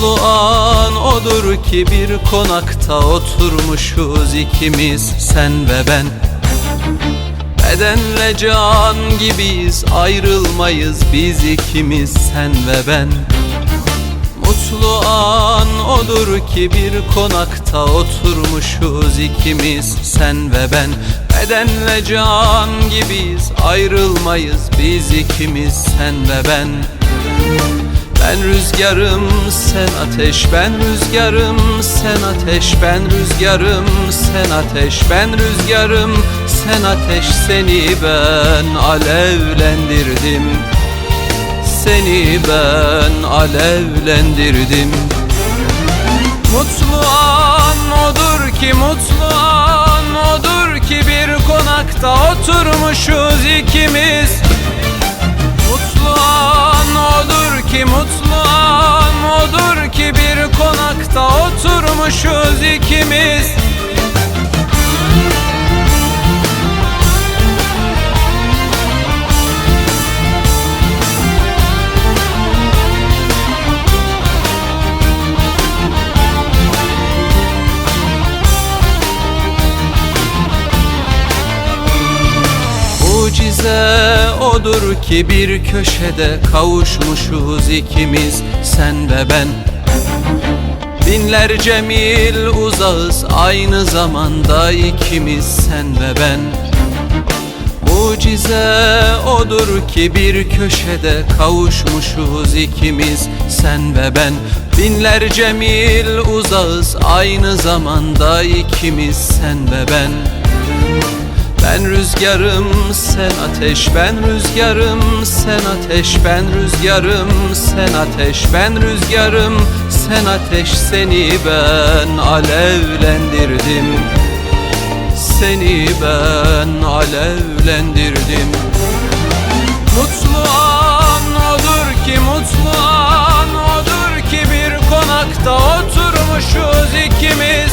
Mutlu an odur ki bir konakta oturmuşuz ikimiz sen ve ben. Bedenle can gibiyiz ayrılmayız biz ikimiz sen ve ben. Mutlu an odur ki bir konakta oturmuşuz ikimiz sen ve ben. Bedenle can gibiyiz ayrılmayız biz ikimiz sen ve ben ben rüzgarım sen ateş ben rüzgarım sen ateş ben rüzgarım sen ateş ben rüzgarım sen ateş seni ben alevlendirdim. Seni ben alevlendirdim. Mutlu an odur ki mutlu an odur ki bir konakta oturmuşuz ikimiz. Mutlu an odur ki mutlu konakta oturmuşuz ikimiz. Mucize odur ki bir köşede kavuşmuşuz ikimiz sen ve ben Binlerce mil uzağız. Aynı zamanda ikimiz sen ve ben. Mucize odur ki bir köşede kavuşmuşuz ikimiz sen ve ben. Binlerce mil uzağız. Aynı zamanda ikimiz sen ve ben ben rüzgarım sen ateş ben rüzgarım sen ateş ben rüzgarım sen ateş ben rüzgarım sen ateş seni ben alevlendirdim. Seni ben alevlendirdim. Mutlu an odur ki mutlu an odur ki bir konakta oturmuşuz ikimiz